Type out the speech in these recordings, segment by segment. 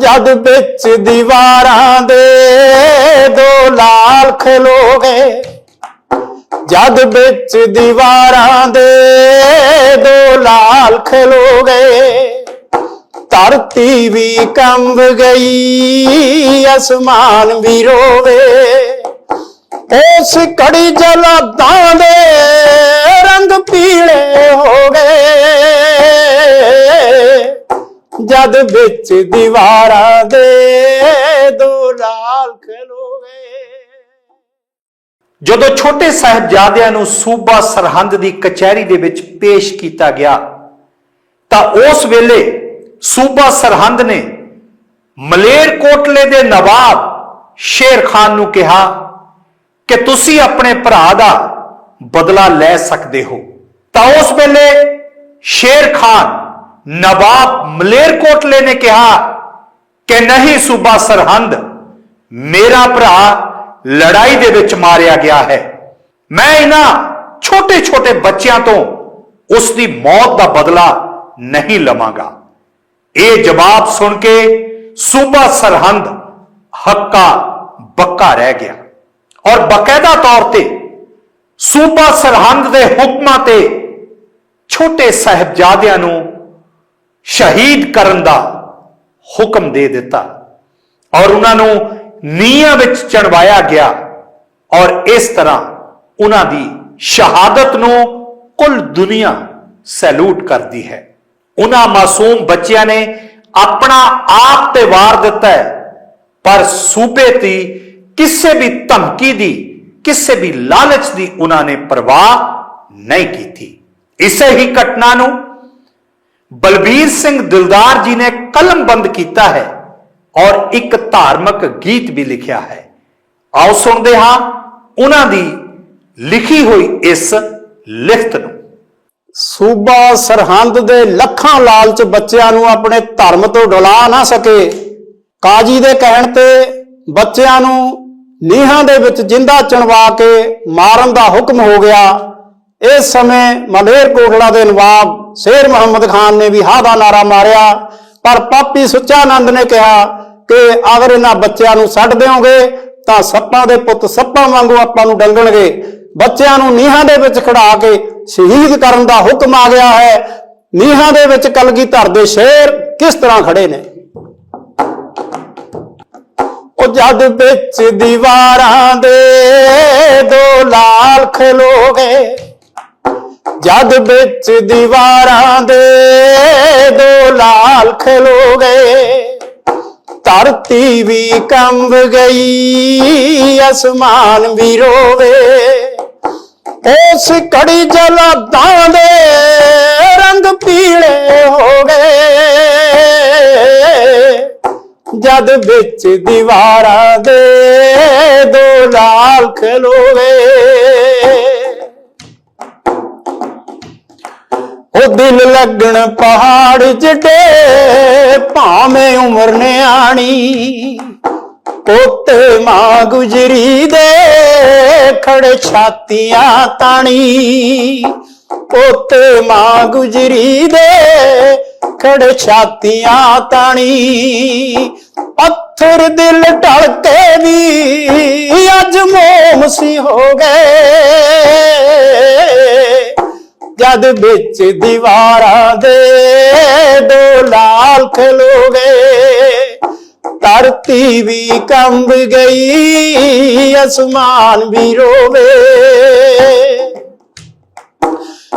ਜਦ ਵਿੱਚ ਦੀਵਾਰਾਂ ਦੇ ਦੋ ਲਾਲ ਖਲੋ ਗਏ। ਜਦ ਵਿੱਚ ਦੀਵਾਰਾਂ ਦੇ ਦੋ ਲਾਲ ਖਲੋ ਗਏ। ਧਰਤੀ ਵੀ ਕੰਬ ਗਈ, ਅਸਮਾਨ ਵੀ ਰੋਵੇ। ਉਸ ਕੜੀ ਜਲਾਦਾਂ ਦੇ ਰੰਗ ਪੀਲੇ ਜਦ ਵਿੱਚ ਦੀਵਾਰਾਂ ਦੇ ਦੋ ਲਾਲ ਖਲੋ ਜਦੋਂ ਛੋਟੇ ਸਾਹਿਬਜ਼ਾਦਿਆਂ ਨੂੰ ਸੂਬਾ ਸਰਹੰਦ ਦੀ ਕਚਹਿਰੀ ਦੇ ਵਿੱਚ ਪੇਸ਼ ਕੀਤਾ ਗਿਆ, ਤਾਂ ਉਸ ਵੇਲੇ ਸੂਬਾ ਸਰਹੰਦ ਨੇ ਮਲੇਰਕੋਟਲੇ ਦੇ ਨਵਾਬ ਸ਼ੇਰ ਖਾਨ ਨੂੰ ਕਿਹਾ ਕਿ ਤੁਸੀਂ ਆਪਣੇ ਭਰਾ ਦਾ ਬਦਲਾ ਲੈ ਸਕਦੇ ਹੋ। ਤਾਂ ਉਸ ਵੇਲੇ ਸ਼ੇਰ ਖਾਨ ਨਵਾਬ ਮਲੇਰਕੋਟਲੇ ਨੇ ਕਿਹਾ ਕਿ ਨਹੀਂ ਸੂਬਾ ਸਰਹੰਦ ਮੇਰਾ ਭਰਾ ਲੜਾਈ ਦੇ ਵਿੱਚ ਮਾਰਿਆ ਗਿਆ ਹੈ ਮੈਂ ਇਹਨਾਂ ਛੋਟੇ-ਛੋਟੇ ਬੱਚਿਆਂ ਤੋਂ ਉਸ ਦੀ ਮੌਤ ਦਾ ਬਦਲਾ ਨਹੀਂ ਲਵਾਂਗਾ ਇਹ ਜਵਾਬ ਸੁਣ ਕੇ ਸੂਬਾ ਸਰਹੰਦ ਹੱਕਾ ਬੱਕਾ ਰਹਿ ਗਿਆ ਔਰ ਬਕਾਇਦਾ ਤੌਰ ਤੇ ਸੂਬਾ ਸਰਹੰਦ ਦੇ ਹੁਕਮਾਂ ਤੇ ਛੋਟੇ ਸਾਹਿਬਜ਼ਾਦਿਆਂ ਨੂੰ ਸ਼ਹੀਦ ਕਰਨ ਦਾ ਹੁਕਮ ਦੇ ਦਿੱਤਾ। ਔਰ ਉਹਨਾਂ ਨੂੰ ਨੀਹਾਂ ਵਿੱਚ ਚਣਵਾਇਆ ਗਿਆ ਔਰ ਇਸ ਤਰ੍ਹਾਂ ਉਹਨਾਂ ਦੀ ਸ਼ਹਾਦਤ ਨੂੰ ਕੁੱਲ ਦੁਨੀਆ ਸੈਲੂਟ ਕਰਦੀ ਹੈ। ਉਹਨਾਂ ਮਾਸੂਮ ਬੱਚਿਆਂ ਨੇ ਆਪਣਾ ਆਪ ਤੇ ਵਾਰ ਦਿੱਤਾ ਹੈ, ਪਰ ਸੂਬੇ ਦੀ ਕਿਸੇ ਵੀ ਧਮਕੀ ਦੀ, ਕਿਸੇ ਵੀ ਲਾਲਚ ਦੀ ਉਹਨਾਂ ਨੇ ਪਰਵਾਹ ਨਹੀਂ ਕੀਤੀ। ਇਸੇ ਹੀ ਘਟਨਾ ਨੂੰ ਬਲਬੀਰ ਸਿੰਘ ਦਿਲਦਾਰ ਜੀ ਨੇ ਕਲਮਬੰਦ ਕੀਤਾ ਹੈ ਔਰ ਇੱਕ ਧਾਰਮਿਕ ਗੀਤ ਵੀ ਲਿਖਿਆ ਹੈ। ਆਓ ਸੁਣਦੇ ਹਾਂ ਉਹਨਾਂ ਦੀ ਲਿਖੀ ਹੋਈ ਇਸ ਲਿਖਤ ਨੂੰ। ਸੂਬਾ ਸਰਹੰਦ ਦੇ ਲੱਖਾਂ ਲਾਲਚ ਬੱਚਿਆਂ ਨੂੰ ਆਪਣੇ ਧਰਮ ਤੋਂ ਡੁਲਾ ਨਾ ਸਕੇ। ਕਾਜੀ ਦੇ ਕਹਿਣ ਤੇ ਬੱਚਿਆਂ ਨੂੰ ਨੀਹਾਂ ਦੇ ਵਿੱਚ ਜਿੰਦਾ ਚਣਵਾ ਕੇ ਮਾਰਨ ਦਾ ਹੁਕਮ ਹੋ ਗਿਆ। ਇਸ ਸਮੇਂ ਮਲੇਰ ਕੋਟਲਾ ਦੇ ਨਵਾਬ ਸ਼ੇਰ ਮੁਹੰਮਦ ਖਾਨ ਨੇ ਵੀ ਹਾ ਦਾ ਨਾਰਾ ਮਾਰਿਆ, ਪਰ ਪਾਪੀ ਸੁੱਚਾਨੰਦ ਨੇ ਕਿਹਾ ਕਿ ਅਗਰ ਇਹਨਾਂ ਬੱਚਿਆਂ ਨੂੰ ਛੱਡ ਦਿਓਗੇ, ਤਾਂ ਸੱਪਾਂ ਦੇ ਪੁੱਤ ਸੱਪਾਂ ਵਾਂਗੂ ਆਪਾਂ ਨੂੰ ਡੰਗਣਗੇ। ਬੱਚਿਆਂ ਨੂੰ ਨੀਹਾਂ ਦੇ ਵਿੱਚ ਖੜਾ ਕੇ ਸ਼ਹੀਦ ਕਰਨ ਦਾ ਹੁਕਮ ਆ ਗਿਆ ਹੈ। ਨੀਹਾਂ ਦੇ ਵਿੱਚ ਕਲਗੀਧਰ ਦੇ ਸ਼ੇਰ ਕਿਸ ਤਰ੍ਹਾਂ ਖੜੇ ਨੇ? ਉਹ ਜਦ ਵਿੱਚ ਦੀਵਾਰਾਂ ਦੇ ਦੋ ਲਾਲ ਖਲੋ ਜਦ ਵਿੱਚ ਦੀਵਾਰਾਂ ਦੇ ਦੋ ਲਾਲ ਖਲੋ ਗਏ, ਧਰਤੀ ਵੀ ਕੰਬ ਗਈ, ਅਸਮਾਨ ਵੀ ਰੋਵੇ। ਉਸ ਕੜੀ ਜਲਾਦਾਂ ਦੇ ਰੰਗ ਪੀਲੇ ਹੋ ਗਏ। ਜਦ ਵਿੱਚ ਦੀਵਾਰਾਂ ਦੇ ਦੋ ਲਾਲ ਖਲੋ ਗਏ। ਉਹ ਦਿਲ ਲੱਗਣ ਪਹਾੜ ਜਟੇ ਭਾਵੇਂ ਉਮਰ ਨਿਆਣੀ। ਪੋਤੇ ਮਾਂ ਗੁਜਰੀ ਦੇ ਖੜੇ ਛਾਤੀਆਂ ਤਾਣੀ। ਪੋਤੇ ਮਾਂ ਗੁਜਰੀ ਦੇ ਖੜੇ ਛਾਤੀਆਂ ਤਾਣੀ। ਪੱਥਰ ਦਿਲ ਢਲਕੇ ਵੀ ਅੱਜ ਮੋਮ ਸੀ ਹੋ ਗਏ। ਜਦ ਵਿੱਚ ਦੀਵਾਰਾਂ ਦੇ ਦੋ ਲਾਲ ਖਲੋ ਗਏ। ਧਰਤੀ ਵੀ ਕੰਬ ਗਈ, ਅਸਮਾਨ ਵੀ ਰੋਵੇ।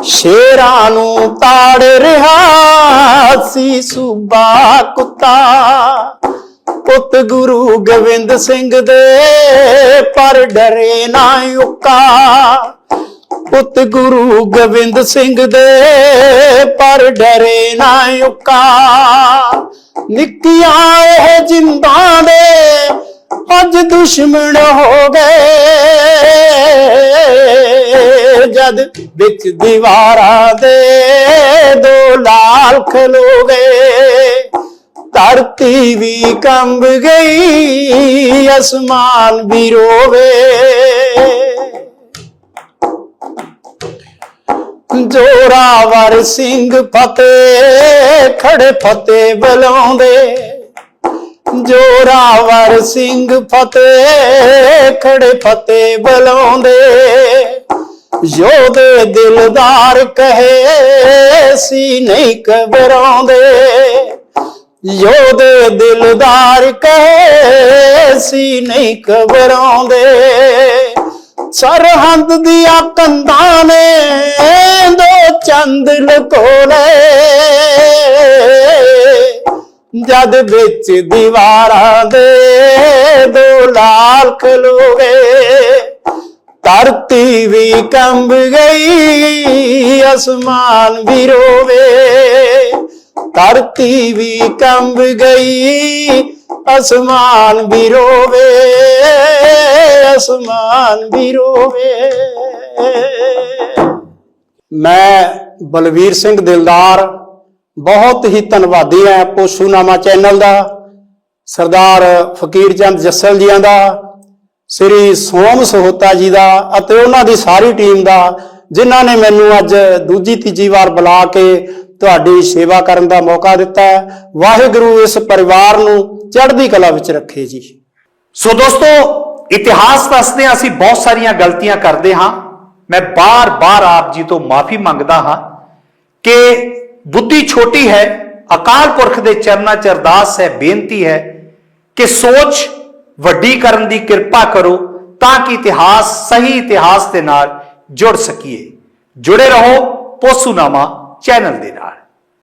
ਸ਼ੇਰਾਂ ਨੂੰ ਤਾੜ ਰਿਹਾ ਸੀ ਸੂਬਾ ਕੁੱਤਾ। ਪੁੱਤ ਗੁਰੂ ਗੋਬਿੰਦ ਸਿੰਘ ਦੇ ਪਰ ਡਰੇ ਨਾ ਉਕਾ। ਪੁੱਤ ਗੁਰੂ ਗੋਬਿੰਦ ਸਿੰਘ ਦੇ ਪਰ ਡਰੇ ਨਾ ਉੱਕਾ। ਨਿੱਕੀਆਂ ਇਹ ਜਿੰਦਾਂ ਦੇ ਅੱਜ ਦੁਸ਼ਮਣ ਹੋ ਗਏ। ਜਦ ਵਿੱਚ ਦੀਵਾਰਾਂ ਦੇ ਦੋ ਲਾਲ ਖਲੋ ਗਏ। ਧਰਤੀ ਵੀ ਕੰਬ ਗਈ, ਅਸਮਾਨ ਵੀ ਰੋਵੇ ਜੋਰਾਵਰ ਸਿੰਘ ਫਤਿਹ ਖੜੇ ਫਤਿਹ ਬੁਲਾਉਂਦੇ। ਜੋਰਾਵਰ ਸਿੰਘ ਫਤਿਹ ਖੜੇ ਫਤਿਹ ਬੁਲਾਉਂਦੇ। ਯੋਧੇ ਦਿਲਦਾਰ ਕਹੇ ਸੀ ਨਹੀਂ ਘਬਰਾਉਂਦੇ। ਯੋਧੇ ਦਿਲਦਾਰ ਕਹੇ ਸੀ ਨਹੀਂ ਘਬਰਾਉਂਦੇ। ਸਰਹੰਦ ਦੀਆਂ ਕੰਧਾਂ ਨੇ ਦੋ ਚੰਦ ਲਕੋਲੇ। ਜਦ ਵਿੱਚ ਦੀਵਾਰਾਂ ਦੇ ਦੋ ਲਾਲ ਖਲੋਗੇ ਧਰਤੀ ਵੀ ਕੰਬ ਗਈ, ਅਸਮਾਨ ਵੀ ਰੋਵੇ। ਧਰਤੀ ਵੀ ਕੰਬ ਗਈ ਅਸਮਾਨ ਵੀ ਰੋਵੇ, ਅਸਮਾਨ ਵੀ ਰੋਵੇ। ਮੈਂ ਬਲਵੀਰ ਸਿੰਘ ਦਿਲਦਾਰ, ਬਹੁਤ ਹੀ ਧੰਨਵਾਦੀ ਹਾਂ ਪੋਸ਼ੂਨਾਮਾ ਚੈਨਲ ਦਾ, ਸਰਦਾਰ ਫਕੀਰ ਚੰਦ ਜੱਸਲ ਜੀਆਂ ਦਾ, ਸ੍ਰੀ ਸੋਮ ਸਹੋਤਾ ਜੀ ਦਾ ਅਤੇ ਉਹਨਾਂ ਦੀ ਸਾਰੀ ਟੀਮ ਦਾ, ਜਿਨ੍ਹਾਂ ਨੇ ਮੈਨੂੰ ਅੱਜ ਦੂਜੀ ਤੀਜੀ ਵਾਰ ਬੁਲਾ ਕੇ ਤੁਹਾਡੀ ਸੇਵਾ ਕਰਨ ਦਾ ਮੌਕਾ ਦਿੱਤਾ ਹੈ। ਵਾਹਿਗੁਰੂ ਇਸ ਪਰਿਵਾਰ ਨੂੰ ਚੜ੍ਹਦੀ ਕਲਾ ਵਿੱਚ ਰੱਖੇ ਜੀ। ਸੋ ਦੋਸਤੋ, ਇਤਿਹਾਸ ਦੱਸਦੇ ਹਾਂ, ਅਸੀਂ ਬਹੁਤ ਸਾਰੀਆਂ ਗਲਤੀਆਂ ਕਰਦੇ ਹਾਂ। ਮੈਂ ਬਾਰ-ਬਾਰ ਆਪ ਜੀ ਤੋਂ ਮਾਫੀ ਮੰਗਦਾ ਹਾਂ ਕਿ ਬੁੱਧੀ ਛੋਟੀ ਹੈ, ਅਕਾਲ ਪੁਰਖ ਦੇ ਚਰਨਾਂ 'ਚ ਅਰਦਾਸ ਹੈ, ਬੇਨਤੀ ਹੈ ਕਿ ਸੋਚ ਵੱਡੀ ਕਰਨ ਦੀ ਕਿਰਪਾ ਕਰੋ ਤਾਂ ਕਿ ਇਤਿਹਾਸ ਸਹੀ ਇਤਿਹਾਸ ਦੇ ਨਾਲ ਜੁੜ ਸਕੀਏ। ਜੁੜੇ ਰਹੋ, ਪੋਸੂਨਾਮਾ। ਚੈਨਲ ਦੇ ਨਾਲ।